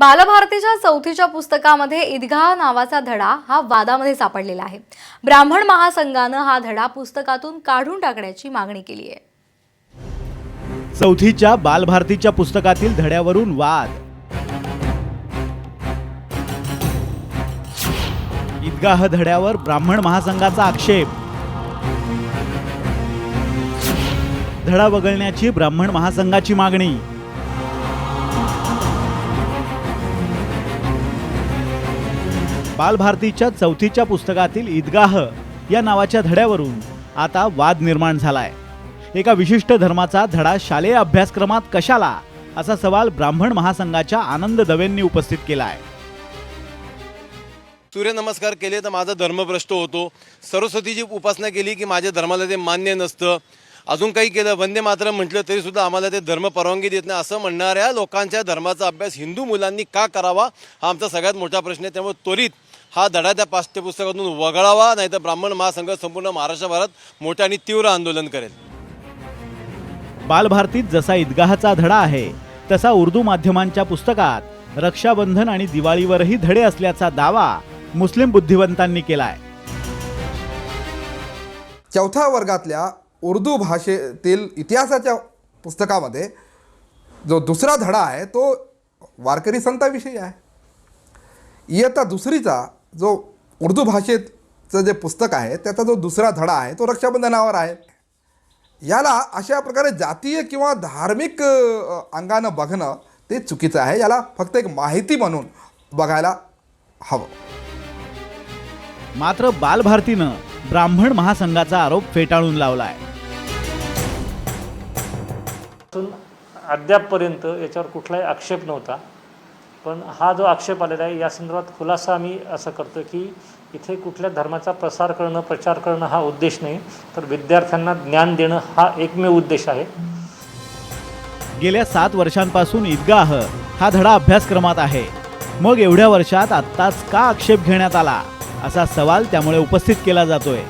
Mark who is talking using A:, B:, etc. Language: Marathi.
A: बालभारतीच्या चौथीच्या पुस्तकामध्ये ईदगाह नावाचा धडा हा वादामध्ये सापडलेला आहे. ब्राह्मण महासंघानं हा धडा पुस्तकातून काढून टाकण्याची मागणी केली आहे.
B: चौथीच्या बालभारतीच्या पुस्तकातील धड्यावरून वाद. ईदगाह धड्यावर ब्राह्मण महासंघाचा आक्षेप. धडा वगळण्याची ब्राह्मण महासंघाची मागणी. बालभारतीच्या चौथीच्या पुस्तकातील ईदगाह या नावाच्या धड्यावरून आता वाद निर्माण झालाय. एका विशिष्ट धर्माचा धडा शालेय अभ्यासक्रमात कशाला असा सवाल ब्राह्मण महासंघाच्या आनंद दवेंनी उपस्थित केला आहे
C: सूर्यनमस्कार केले तर माझा धर्मभ्रष्ट होतो. सरस्वतीची उपासना केली की माझ्या धर्माला ते मान्य नसतं. अजून काही केलं? वंदे मातरम म्हटलं तरी सुद्धा आम्हाला ते धर्म परवानगी देत नाही. असं म्हणणाऱ्या लोकांच्या धर्माचा अभ्यास हिंदू मुलांनी का करावा? हा आमचा सगळ्यात मोठा प्रश्न आहे. त्यामुळे त्वरित हा धडा त्या पाठ्यपुस्तकातून वगळावा नाहीतर ब्राह्मण महासंघ संपूर्ण महाराष्ट्रभरात मोठं आणि तीव्र आंदोलन करेल.
B: बालभारतीत जसा ईदगाहचा धडा आहे तसा उर्दू माध्यमांच्या पुस्तकात रक्षाबंधन आणि दिवाळीवरही धडे असल्याचा दावा मुस्लिम बुद्धिवंतांनी केलाय.
D: चौथ्या वर्गातल्या उर्दू भाषेतील इतिहासाच्या पुस्तकामध्ये जो दुसरा धडा आहे तो वारकरी संताविषयी आहे. इयत्ता दुसरीचा जो उर्दू भाषेचं जे पुस्तक आहे त्याचा जो दुसरा धडा आहे तो रक्षाबंधनावर आहे. याला अशा प्रकारे जातीय किंवा धार्मिक अंगानं बघणं ते चुकीचं आहे. याला फक्त एक माहिती म्हणून बघायला हवं.
B: मात्र बालभारतीनं ब्राह्मण महासंघाचा आरोप फेटाळून लावला
E: आहे अद्यापपर्यंत याच्यावर कुठलाही आक्षेप नव्हता. पण हा जो आक्षेप आलेला आहे या संदर्भात खुलासा आम्ही असं करतो की इथे कुठल्या धर्माचा प्रसार करणं प्रचार करणं हा उद्देश नाही तर विद्यार्थ्यांना ज्ञान देणं हा एकमेव उद्देश आहे.
B: गेल्या सात वर्षांपासून ईदगाह हा धडा अभ्यासक्रमात आहे. मग एवढ्या वर्षात आत्ताच का आक्षेप घेण्यात आला? असा सवाल त्यामुळे उपस्थित केला जातोय.